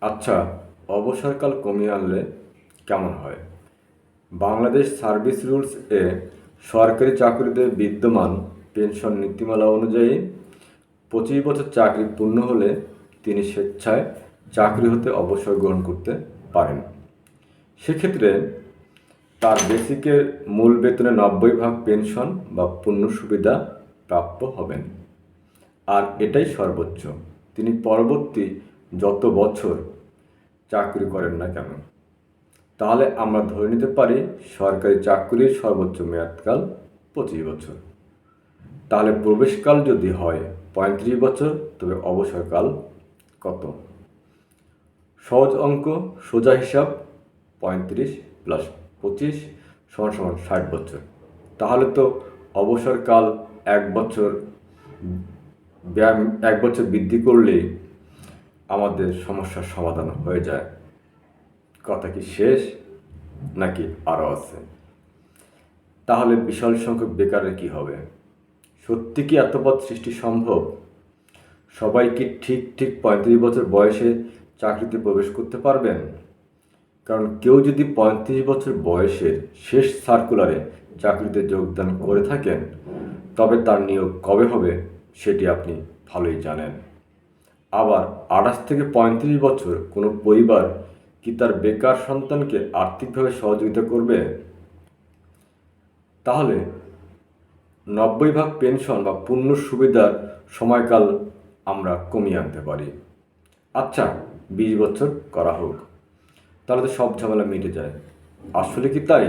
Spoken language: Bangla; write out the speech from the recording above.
আচ্ছা অবসরকাল কমিয়ে আনলে কেমন হয়? বাংলাদেশ সার্ভিস রুলস এ সরকারি চাকরিতে বিদ্যমান পেনশন নীতিমালা অনুযায়ী পঁচিশ বছর চাকরি পূর্ণ হলে তিনি স্বেচ্ছায় চাকরি হতে অবসর গ্রহণ করতে পারেন। সেক্ষেত্রে তার বেসিকের মূল বেতনের নব্বই ভাগ পেনশন বা পূর্ণ সুবিধা প্রাপ্য হবেন। আর এটাই সর্বোচ্চ। তিনি পরবর্তী যত বছর চাকরি করেন না কেন? তাহলে আমরা ধরে নিতে পারি সরকারি চাকরির সর্বোচ্চ মেয়াদকাল পঁচিশ বছর। তাহলে প্রবেশকাল যদি হয় পঁয়ত্রিশ বছর, তবে অবসরকাল কত? সহজ অঙ্ক, সোজা হিসাব পঁয়ত্রিশ প্লাস পঁচিশ সমান সমান ষাট বছর। তাহলে তো অবসরকাল এক বছর ব্যায়াম, এক বছর বৃদ্ধি করলেই আমাদের সমস্যার সমাধান হয়ে যায়। কথা কি শেষ? নাকি আরও আছে? তাহলে বিশাল সংখ্যক বেকারের কি হবে? সত্যি কি এত পথ সৃষ্টি সম্ভব? সবাই কি ঠিক ঠিক পঁয়ত্রিশ বছর বয়সে চাকরিতে প্রবেশ করতে পারবেন? কারণ কেউ যদি পঁয়ত্রিশ বছর বয়সের শেষ সার্কুলারে চাকরিতে যোগদান করে থাকেন, তবে তার নিয়োগ কবে হবে সেটি আপনি ভালোই জানেন। আবার আঠাশ থেকে পঁয়ত্রিশ বছর কোনো পরিবার কি তার বেকার সন্তানকে আর্থিকভাবে সহযোগিতা করবে? তাহলে নব্বই ভাগ পেনশন বা পূর্ণ সুবিধার সময়কাল আমরা কমিয়ে আনতে পারি। আচ্ছা বিশ বছর করা হোক। তাহলে তো সব ঝামেলা মিটে যায়। আসলে কি তাই?